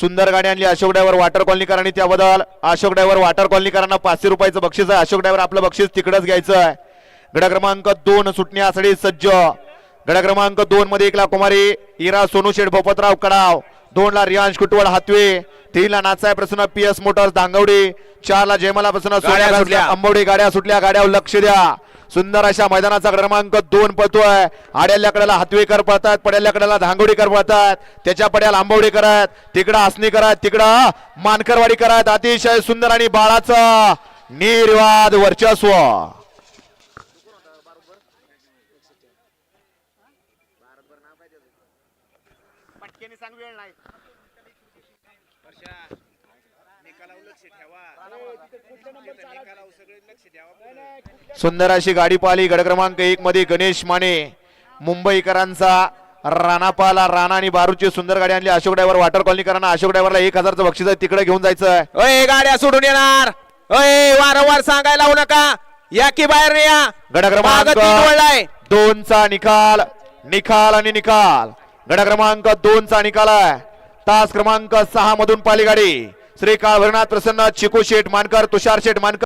सुंदर गाडी आणली अशोक ड्रायव्हर वॉटर कॉलनीकरांनी त्याबद्दल अशोक ड्रायव्हर वॉटर कॉलनीकरांना पाचशे रुपयाचं बक्षीस आहे. अशोक ड्रायव्हर आपलं बक्षीस तिकडच घ्यायचं आहे. गडा क्रमांक दोन सुटण्यासाठी सज्ज. गडा क्रमांक दोन मध्ये एकला कुमारी इरा सोनू शेठ भोपतराव कडाव. दोन ला रियांश कुटवड हातवे. तीन ला नाचाय Prasanna P S motors Dangwadi चार ला जयमाला प्रसन्न. अंबवडी गाड्या सुटल्या. गाड्यावर लक्ष द्या. सुंदर अशा मैदानाचा क्रमांक दोन पळतोय. आड्याल्या कडेला हातवेकर पळतात पड्याल्या कड्याला धांगोडीकर पळतात. त्याच्या पड्याला आंबवडी आहेत तिकडं आसनीकर आहेत तिकडं मानकरवाडी आहेत अतिशय सुंदर आणि बाळाचं निर्वाद वर्चस्व. सुंदर अशी गाडी पाहिली. गड क्रमांक एक मध्ये गणेश माने. मुंबईकरांचा राणापाला राणा आणि बारूची सुंदर गाडी आणली. अशोक ड्रायव्हर वॉटर कॉलनीकरांना अशोक ड्रायव्हरला एक हजारचं बक्षीस आहे. तिकडे घेऊन जायचं आहे. अय गाड्या सोडून येणार. अय वारंवार सांगायला लावू नका. या की बाहेर या. गड क्रमांक दोनचा निकाल. निकाल आणि निकाल. गड क्रमांक दोनचा निकाल आहे. तास क्रमांक सहा मधून पाली गाडी. श्री काळभरनाथ प्रसन्न चिकू शेठ मानकर तुषार शेठ मानकर.